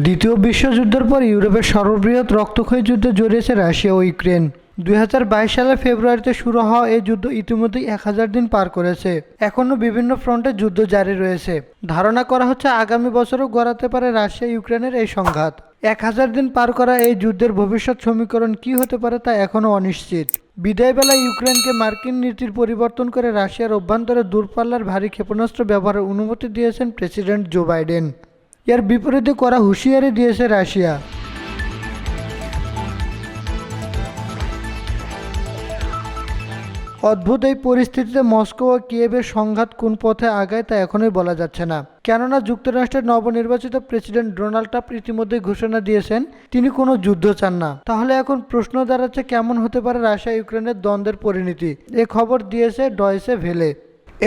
দ্বিতীয় বিশ্বযুদ্ধের পর ইউরোপের সর্ববৃহৎ রক্তক্ষয়ী যুদ্ধে জড়িয়েছে রাশিয়া ও ইউক্রেন। দু হাজার বাইশ সালের ফেব্রুয়ারিতে শুরু হওয়া এই যুদ্ধ ইতিমধ্যেই এক হাজার দিন পার করেছে। এখনও বিভিন্ন ফ্রন্টে যুদ্ধ জারি রয়েছে। ধারণা করা হচ্ছে আগামী বছরও গড়াতে পারে রাশিয়া ইউক্রেনের এই সংঘাত। এক হাজার দিন পার করা এই যুদ্ধের ভবিষ্যৎ সমীকরণ কি হতে পারে তা এখনও অনিশ্চিত। বিদায়বেলা ইউক্রেনকে মার্কিন নীতির পরিবর্তন করে রাশিয়ার অভ্যন্তরে দূরপাল্লার ভারী ক্ষেপণাস্ত্র ব্যবহারের অনুমতি দিয়েছেন প্রেসিডেন্ট জো বাইডেন। এর বিপরীতে করা হুঁশিয়ারি দিয়েছে রাশিয়া। অদ্ভুত এই পরিস্থিতিতে মস্কো ও কিয়েভের সংঘাত কোন পথে আগায় তা এখনই বলা যাচ্ছে না। কেননা যুক্তরাষ্ট্রের নবনির্বাচিত প্রেসিডেন্ট ডোনাল্ড ট্রাম্প ইতিমধ্যেই ঘোষণা দিয়েছেন, তিনি কোনো যুদ্ধ চান না। তাহলে এখন প্রশ্ন দাঁড়াচ্ছে কেমন হতে পারে রাশিয়া ইউক্রেনের দ্বন্দ্বের পরিণতি। এ খবর দিয়েছে ডয়েসে ভেলে।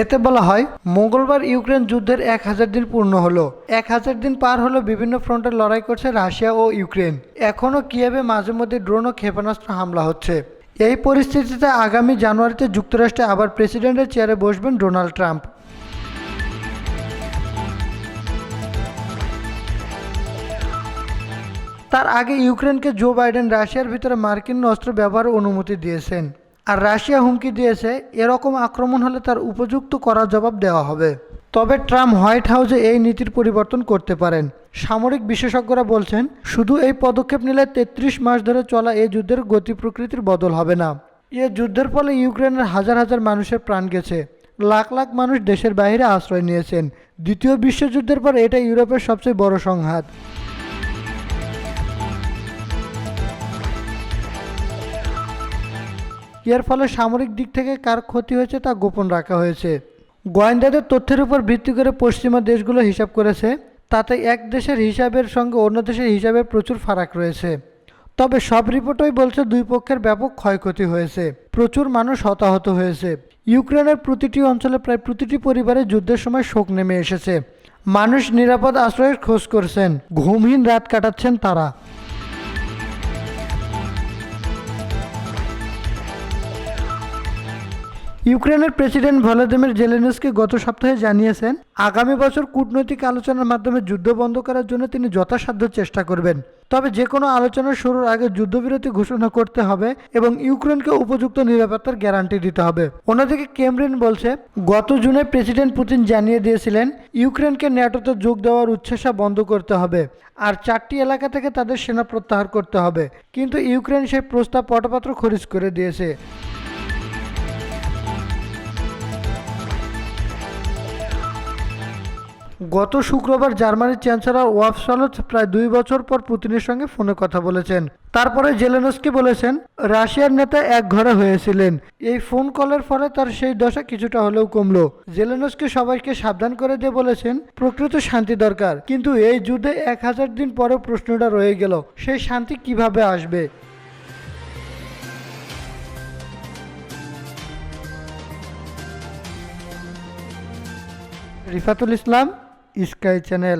এতে বলা হয়, মঙ্গলবার ইউক্রেন যুদ্ধের এক হাজার দিন পূর্ণ হলো। এক হাজার দিন পার হলো বিভিন্ন ফ্রন্টে লড়াই করছে রাশিয়া ও ইউক্রেন। এখনও কিয়েভে মাঝে মধ্যে ড্রোন ও ক্ষেপণাস্ত্র হামলা হচ্ছে। এই পরিস্থিতিতে আগামী জানুয়ারিতে যুক্তরাষ্ট্রে আবার প্রেসিডেন্টের চেয়ারে বসবেন ডোনাল্ড ট্রাম্প। তার আগে ইউক্রেনকে জো বাইডেন রাশিয়ার ভিতরে মার্কিন অস্ত্র ব্যবহারের অনুমতি দিয়েছেন। আর রাশিয়া হুমকি দিয়েছে, এরকম আক্রমণ হলে তার উপযুক্ত করার জবাব দেওয়া হবে। তবে ট্রাম্প হোয়াইট হাউসে এই নীতির পরিবর্তন করতে পারেন। সামরিক বিশেষজ্ঞরা বলছেন, শুধু এই পদক্ষেপ নিলে তেত্রিশ মাস ধরে চলা এই যুদ্ধের গতি প্রকৃতির বদল হবে না। এ যুদ্ধের ফলে ইউক্রেনের হাজার হাজার মানুষের প্রাণ গেছে। লাখ লাখ মানুষ দেশের বাইরে আশ্রয় নিয়েছেন। দ্বিতীয় বিশ্বযুদ্ধের পর এটা ইউরোপের সবচেয়ে বড় সংঘাত। এর ফলে সামরিক দিক থেকে কার ক্ষতি হয়েছে তা গোপন রাখা হয়েছে। গোয়েন্দাদের তথ্যের উপর ভিত্তি করে পশ্চিমা দেশগুলো হিসাব করেছে। তাতে এক দেশের হিসাবের সঙ্গে অন্য দেশের হিসাবে প্রচুর ফারাক রয়েছে। তবে সব রিপোর্টই বলছে দুই পক্ষের ব্যাপক ক্ষয়ক্ষতি হয়েছে। প্রচুর মানুষ হতাহত হয়েছে। ইউক্রেনের প্রতিটি অঞ্চলে প্রায় প্রতিটি পরিবারে যুদ্ধের সময় শোক নেমে এসেছে। মানুষ নিরাপদ আশ্রয়ের খোঁজ করছেন। ঘুমহীন রাত কাটাচ্ছেন তারা। ইউক্রেনের প্রেসিডেন্ট ভলোদিমির জেলেনস্কি গত সপ্তাহে জানিয়েছেন, আগামী বছর কূটনৈতিক আলোচনার মাধ্যমে যুদ্ধ বন্ধ করার জন্য তিনি যথাসাধ্য চেষ্টা করবেন। তবে যে কোনো আলোচনা শুরুর আগে যুদ্ধবিরতি ঘোষণা করতে হবে এবং ইউক্রেনকে উপযুক্ত নিরাপত্তার গ্যারান্টি দিতে হবে। অন্যদিকে কেমরিন বলছে, গত জুনে প্রেসিডেন্ট পুতিন জানিয়ে দিয়েছিলেন, ইউক্রেনকে ন্যাটোতে যোগ দেওয়ার উচ্ছ্বাসা বন্ধ করতে হবে আর চারটি এলাকা থেকে তাদের সেনা প্রত্যাহার করতে হবে। কিন্তু ইউক্রেন সেই প্রস্তাব পটপাত্র খারিজ করে দিয়েছে। গত শুক্রবার জার্মানির চ্যান্সেলর ওয়াফ প্রায় দুই বছর পর পুতিনের সঙ্গে ফোনে কথা বলেছেন। তারপরে জেলেনস্কি বলেছেন, রাশিয়ার নেতা এক ঘরে হয়েছিলেন। এই ফোন কলের ফলে তার সেই দশা কিছুটা হলেও কমলো। জেলেনস্কি সবাইকে সাবধান করে দিয়ে বলেছেন, প্রকৃত শান্তি দরকার। কিন্তু এই যুদ্ধে এক হাজার দিন পরেও প্রশ্নটা রয়ে গেল, সেই শান্তি কীভাবে আসবে? রিফাতুল ইসলাম স্কাই চ্যানেল